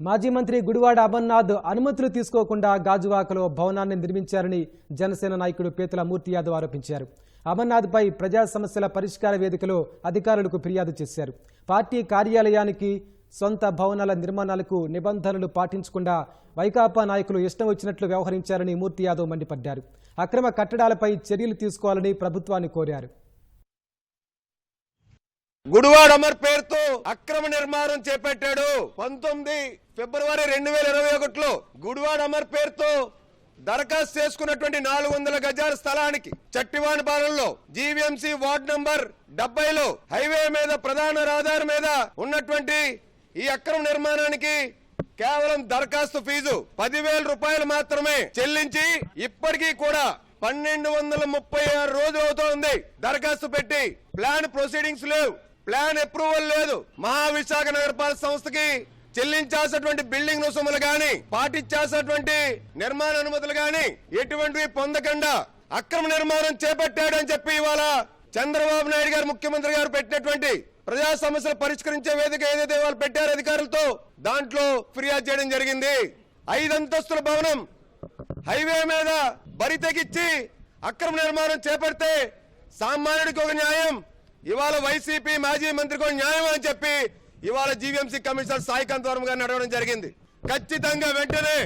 మాజీ మంత్రి గుడివాడ అమర్నాథ్ అనుమతులు తీసుకోకుండా గాజువాకలో భవనాన్ని నిర్మించారని జనసేన నాయకుడు పేతుల మూర్తి యాదవ్ ఆరోపించారు. అమర్నాథ్పై ప్రజా సమస్యల పరిష్కార వేదికలో అధికారులకు ఫిర్యాదు చేశారు. పార్టీ కార్యాలయానికి సొంత భవనాల నిర్మాణాలకు నిబంధనలు పాటించకుండా వైకాపా నాయకులు ఇష్టం వచ్చినట్లు వ్యవహరించారని మూర్తి యాదవ్ మండిపడ్డారు. అక్రమ కట్టడాలపై చర్యలు తీసుకోవాలని ప్రభుత్వాన్ని కోరారు. గుడివాడ అమర్ పేరుతో అక్రమ నిర్మాణం చేపట్టాడు. పంతొమ్మిది ఫిబ్రవరి రెండు వేల ఇరవై ఒకటిలో గుడివాడ అమర్ పేరుతో దరఖాస్తు చేసుకున్నటువంటి నాలుగు వందల గజాల స్థలానికి చట్టివాణి పాలనలో జీవీఎంసీ వార్డ్ నంబర్ డెబ్బైలో హైవే మీద ప్రధాన రహదారి మీద ఉన్నటువంటి ఈ అక్రమ నిర్మాణానికి కేవలం దరఖాస్తు ఫీజు పదివేల రూపాయలు మాత్రమే చెల్లించి ఇప్పటికీ కూడా పన్నెండు వందల ముప్పై ఆరు రోజులు అవుతోంది. దరఖాస్తు పెట్టి ప్లాన్ ప్రొసీడింగ్స్ లేవు. ప్లాన్ అప్రూవల్ లేదు. మహావిశాఖ నగరపాలక సంస్థకి చెల్లించాల్సినటువంటి బిల్డింగ్ రుసుములు గాని పాటించాల్సినటువంటి నిర్మాణ అనుమతులు గాని ఎటువంటివి పొందకుండా అక్రమ నిర్మాణం చేపట్టాడు అని చెప్పి ఇవాళ చంద్రబాబు నాయుడు గారు ముఖ్యమంత్రి గారు పెట్టినటువంటి ప్రజా సమస్యలు పరిష్కరించే వేదిక ఏదైతే వాళ్ళు పెట్టారు అధికారులతో దాంట్లో ఫిర్యాదు చేయడం జరిగింది. ఐదంతస్తుల భవనం హైవే మీద బరి తెగిచ్చి అక్రమ నిర్మాణం చేపడితే సామాన్యుడికి ఒక న్యాయం ఇవాళ వైసీపీ మాజీ మంత్రికి ఒక న్యాయం అని చెప్పి ఇవాళ జీవీఎంసీ కమిషనర్ సాయికాంత్ వర్మ గారిని నడవడం జరిగింది. ఖచ్చితంగా వెంటనే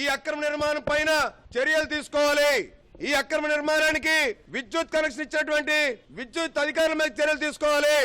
ఈ అక్రమ నిర్మాణం పైన చర్యలు తీసుకోవాలి. ఈ అక్రమ నిర్మాణానికి విద్యుత్ కనెక్షన్ ఇచ్చినటువంటి విద్యుత్ అధికారుల మీద చర్యలు తీసుకోవాలి.